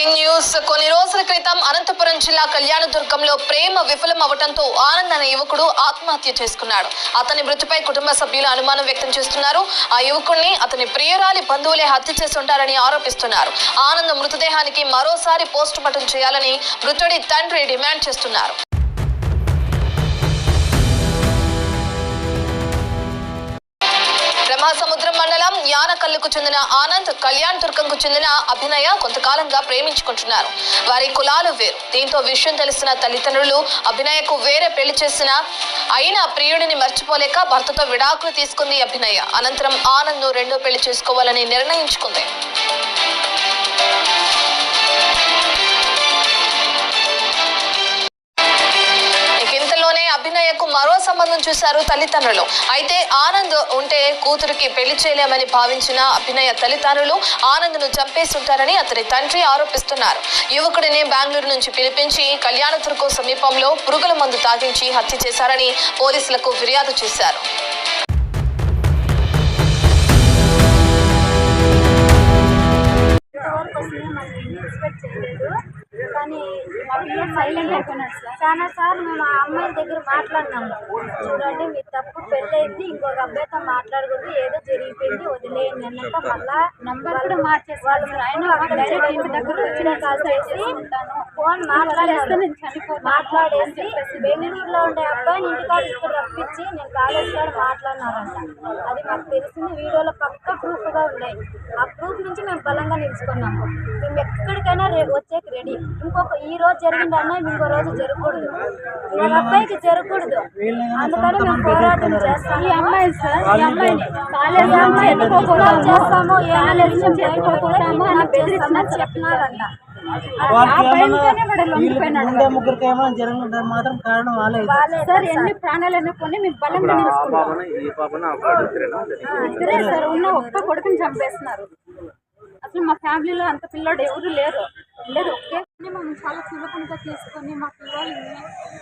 Breaking news. కొన్ని రోజుల క్రితం అనంతపురం జిల్లా కళ్యాణదుర్గంలో ప్రేమ విఫలం అవడంతో ఆనంద్ అనే యువకుడు ఆత్మహత్య చేసుకున్నాడు. అతని మృతిపై కుటుంబ సభ్యులు అనుమానం వ్యక్తం చేస్తున్నారు. ఆ యువకుడిని అతని ప్రియురాలి బంధువులే హత్య చేసి ఉంటారని ఆరోపిస్తున్నారు. ఆనంద్ మృతదేహానికి మరోసారి పోస్ట్ మార్టం చేయాలని మృతుడి తండ్రి డిమాండ్ చేస్తున్నారు. యానకల్లుకు చెందిన ఆనంద్ కళ్యాణ్ దుర్గంకు చెందిన అభినయ కొంతకాలంగా ప్రేమించుకుంటున్నారు. వారి కులాలు వేరు. దీంతో విషయం తెలిసిన తల్లిదండ్రులు అభినయకు వేరే పెళ్ళి చేసిన అయినా ప్రియుడిని మర్చిపోలేక భర్తతో విడాకులు తీసుకుంది అభినయ. అనంతరం ఆనంద్ను రెండో పెళ్ళి చేసుకోవాలని నిర్ణయించుకుంది. అన్నయ్యకు మరో సంబంధం చూశారు తల్లిదండ్రులు. అయితే ఆనంద్ ఉంటే కూతురికి పెళ్ళి చేయలేమని భావించిన అభినయ తల్లిదండ్రులు ఆనంద్ను చంపేసి అతని తండ్రి ఆరోపిస్తున్నారు. యువకుడిని బెంగళూరు నుంచి పిలిపించి కళ్యాణదుర్గం సమీపంలో పురుగుల మందు తాగించి హత్య చేశారని పోలీసులకు ఫిర్యాదు చేశారు. ఎక్స్పెక్ట్ చేయలేదు. కానీ మా పిల్లలు సైలెంట్ అయిపోయినాడు సార్. చాలా సార్లు మేము ఆ అమ్మాయి దగ్గర మాట్లాడినాము. చూడండి మీ తప్పు పెళ్ళైంది ఇంకొక అబ్బాయితో మాట్లాడకూడదు ఏదో జరిగిపోయింది వదిలేయండి అన్నాక మళ్ళా నంబర్ కూడా మార్చేసి వాళ్ళు ఆయన డైరెక్ట్ ఇంటి దగ్గర వచ్చిన కాల్ చేసి ఫోన్ మాట్లాడేస్తే నేను చనిపోతాను మాట్లాడేసి బెంగళూరులో ఉండే అబ్బాయిని ఇంటికాడ ఇక్కడ రప్పించి నేను కాలేజ్ కాడ మాట్లాడినారంట. అది మాకు తెలిసింది వీడియోలో పక్క ప్రూఫ్గా ఉన్నాయి. ఆ ప్రూఫ్ నుంచి మేము బలంగా నిలుచుకున్నాము. మేము ఎక్కడికైనా రేపు వచ్చేకి రెడీ ఇంకొక ఈ రోజు జరిగింది అన్న ఇంకో రోజు జరగకూడదు. వాళ్ళ అబ్బాయికి జరగకూడదు. అందుకని మేము పోరాటం చేస్తాము. ఈ అమ్మాయి సార్ ఈ అమ్మాయిని కాలేజ్ నుంచి ఎత్తుకోపోతాం చేస్తాము ఏ కాలేజ్ అని బెదిరిస్తున్నారు చెప్పినారంట. వాళ్ళకి ఏమన్నా వీళ్ళకి ముందే ముగ్గురికి ఏమైనా జరగడం మాత్రం కారణం వాళ్ళే. సార్ ఎన్ని ప్రాణాలు కొన్ని మేము బలంగా నిలుచుకుంటాం. ఈ పాపన అప్పుడు ఇద్దరేనా ఇద్దరే సార్ ఉన్న ఒక్క కొడుకుని చంపేస్తున్నారు. అసలు మా ఫ్యామిలీలో అంత పిల్లోడు ఎవరు లేరు. లేదు ఒకే మేము చాలా సులభంగా తీసుకొని మా పిల్లల్ని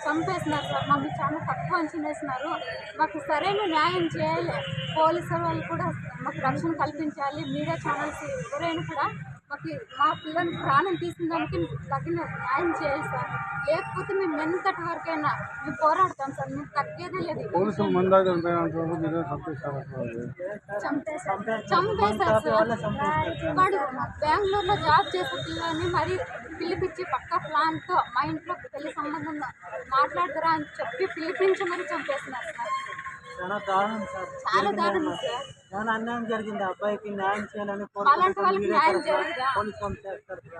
చంపేస్తున్నారు సార్. మమ్మల్ని చాలా తక్కువ అంచనా వేస్తున్నారు మాకు సరైన న్యాయం చేయాలి. పోలీసు వాళ్ళు కూడా మాకు రక్షణ కల్పించాలి. మీడియా ఛానల్స్ ఎవరైనా కూడా మాకు మా పిల్లల్ని ప్రాణం తీసిన దానికి తగిన న్యాయం చేయాలి సార్. లేకపోతే మేము ఎంతటి వరకైనా మేము పోరాడతాం సార్. మేము తగ్గేదే లేదు. చంపేశారు సార్. వాడు బెంగళూరులో జాబ్ చేసే పిల్లని మరి పిలిపించి పక్క ప్లాన్తో మా ఇంట్లో పెళ్ళి సంబంధం మాట్లాడతారా అని చెప్పి పిలిపించి మరి చంపేస్తున్నారు సార్. చాలా దారుణం సార్. చాలా దారుణం సార్. చాలా అన్యాయం జరిగింది? అబ్బాయికి న్యాయం చేయాలని వాళ్ళకి? పోలీసు చేస్తారు